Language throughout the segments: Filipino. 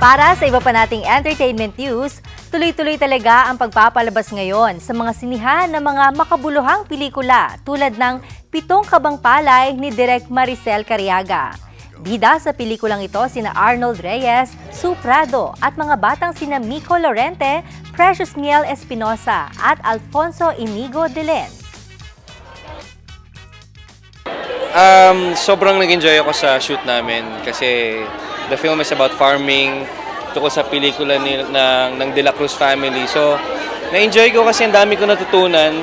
Para sa iba pa nating entertainment news, tuloy-tuloy talaga ang pagpapalabas ngayon sa mga sinihan ng mga makabuluhang pelikula tulad ng Pitong Kabang Palay ni Direk Maricel Cariaga. Bida sa pelikulang ito sina Arnold Reyes, Sue Prado at mga batang sina Mico Lorente, Precious Miel Espinosa at Alfonso Inigo de Len. Um, sobrang nag-enjoy ako sa shoot namin kasi the film is about farming tungkol sa pelikula ni, ng, ng De La Cruz family. So, na-enjoy ko kasi ang dami ko natutunan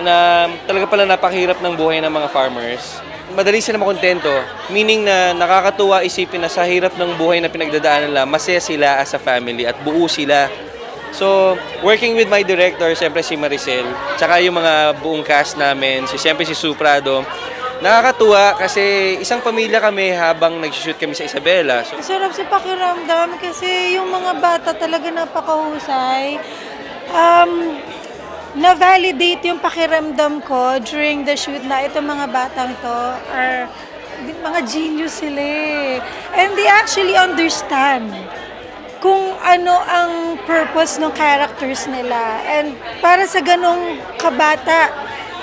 na talaga pala napakahirap ng buhay ng mga farmers. Madali sila makontento, meaning na nakakatuwa isipin na sa hirap ng buhay na pinagdadaanan nila, masaya sila as a family at buo sila. So, working with my director, siyempre si Maricel, tsaka yung mga buong cast namin, si siyempre si Suprado, Nakakatuwa kasi isang pamilya kami habang nag-shoot kami sa Isabela. So, Sarap sa pakiramdam kasi yung mga bata talaga napakahusay. Um, na-validate yung pakiramdam ko during the shoot na itong mga batang to are mga genius sila eh. And they actually understand kung ano ang purpose ng characters nila. And para sa ganong kabata,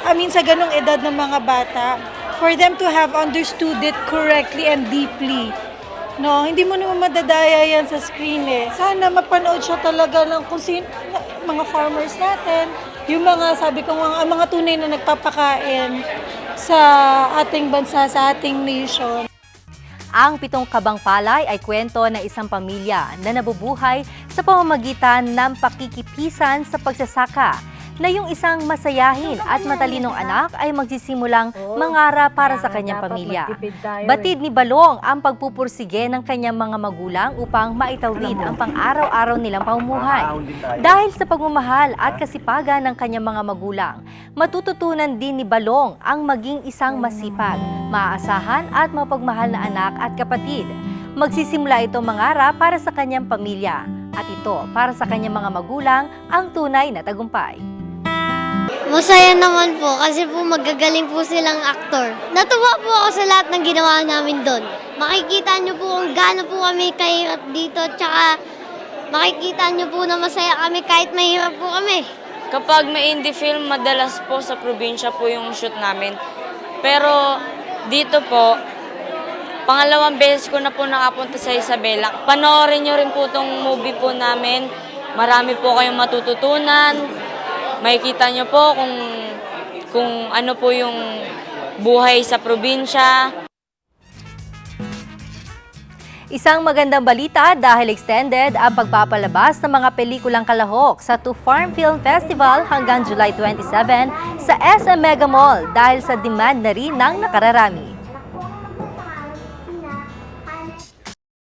I mean sa ganong edad ng mga bata, for them to have understood it correctly and deeply. No, hindi mo naman madadaya yan sa screen eh. Sana mapanood siya talaga ng kung sino, mga farmers natin, yung mga, sabi ko, mga, mga tunay na nagpapakain sa ating bansa, sa ating nation. Ang Pitong Kabang Palay ay kwento ng isang pamilya na nabubuhay sa pamamagitan ng pakikipisan sa pagsasaka na yung isang masayahin at matalinong anak ay magsisimulang mangarap para sa kanyang pamilya. Batid ni Balong ang pagpupursige ng kanyang mga magulang upang maitawid ang pang-araw-araw nilang pamumuhay. Dahil sa pagmamahal at kasipagan ng kanyang mga magulang, matututunan din ni Balong ang maging isang masipag, maaasahan at mapagmahal na anak at kapatid. Magsisimula ito mangarap para sa kanyang pamilya at ito para sa kanyang mga magulang ang tunay na tagumpay. Masaya naman po kasi po magagaling po silang aktor. Natuwa po ako sa lahat ng ginawa namin doon. Makikita niyo po kung gaano po kami kahirap dito tsaka makikita niyo po na masaya kami kahit mahirap po kami. Kapag may indie film, madalas po sa probinsya po yung shoot namin. Pero dito po, pangalawang beses ko na po nakapunta sa Isabela. Panoorin nyo rin po itong movie po namin. Marami po kayong matututunan. Makikita nyo po kung, kung ano po yung buhay sa probinsya. Isang magandang balita dahil extended ang pagpapalabas ng mga pelikulang kalahok sa To Farm Film Festival hanggang July 27 sa SM Mega Mall dahil sa demand na rin ng nakararami.